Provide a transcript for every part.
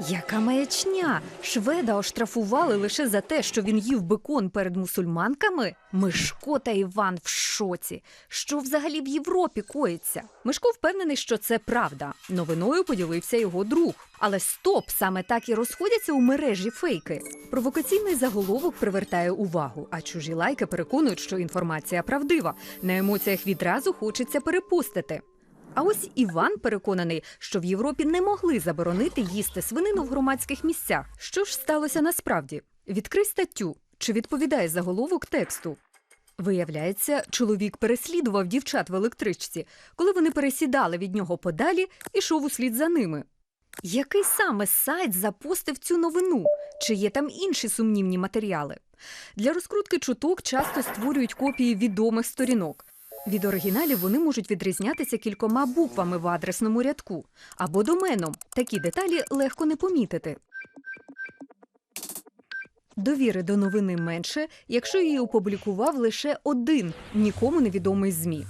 Яка маячня! Шведа оштрафували лише за те, що він їв бекон перед мусульманками? Мишко та Іван в шоці. Що взагалі в Європі коїться? Мишко впевнений, що це правда. Новиною поділився його друг. Але стоп, саме так і розходяться у мережі фейки. Провокаційний заголовок привертає увагу, а чужі лайки переконують, що інформація правдива. На емоціях відразу хочеться перепустити. А ось Іван переконаний, що в Європі не могли заборонити їсти свинину в громадських місцях. Що ж сталося насправді? Відкрий статтю. Чи відповідає заголовок тексту? Виявляється, чоловік переслідував дівчат в електричці. Коли вони пересідали від нього подалі, ішов услід за ними. Який саме сайт запостив цю новину? Чи є там інші сумнівні матеріали? Для розкрутки чуток часто створюють копії відомих сторінок. Від оригіналів вони можуть відрізнятися кількома буквами в адресному рядку або доменом. Такі деталі легко не помітити. Довіри до новини менше, якщо її опублікував лише один нікому невідомий ЗМІ.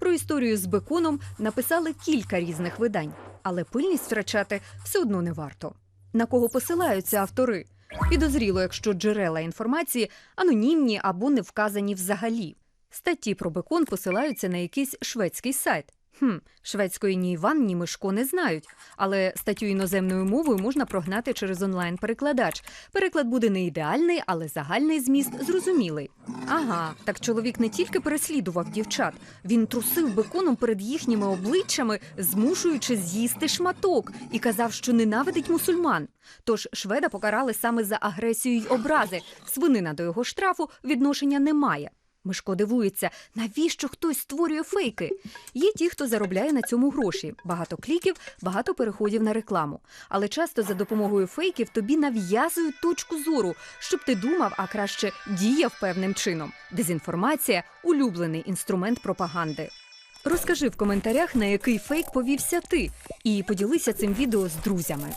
Про історію з беконом написали кілька різних видань, але пильність втрачати все одно не варто. На кого посилаються автори? Підозріло, якщо джерела інформації анонімні або не вказані взагалі. Статті про бекон посилаються на якийсь шведський сайт. Хм, шведської ні Іван, ні Мишко не знають, але статтю іноземною мовою можна прогнати через онлайн-перекладач. Переклад буде не ідеальний, але загальний зміст зрозумілий. Ага, так чоловік не тільки переслідував дівчат, він трусив беконом перед їхніми обличчями, змушуючи з'їсти шматок, і казав, що ненавидить мусульман. Тож шведа покарали саме за агресію й образи. Свинина до його штрафу відношення немає. Мишко дивується, навіщо хтось створює фейки. Є ті, хто заробляє на цьому гроші. Багато кліків, багато переходів на рекламу. Але часто за допомогою фейків тобі нав'язують точку зору, щоб ти думав, а краще діяв певним чином. Дезінформація улюблений інструмент пропаганди. Розкажи в коментарях, на який фейк повівся ти, і поділися цим відео з друзями.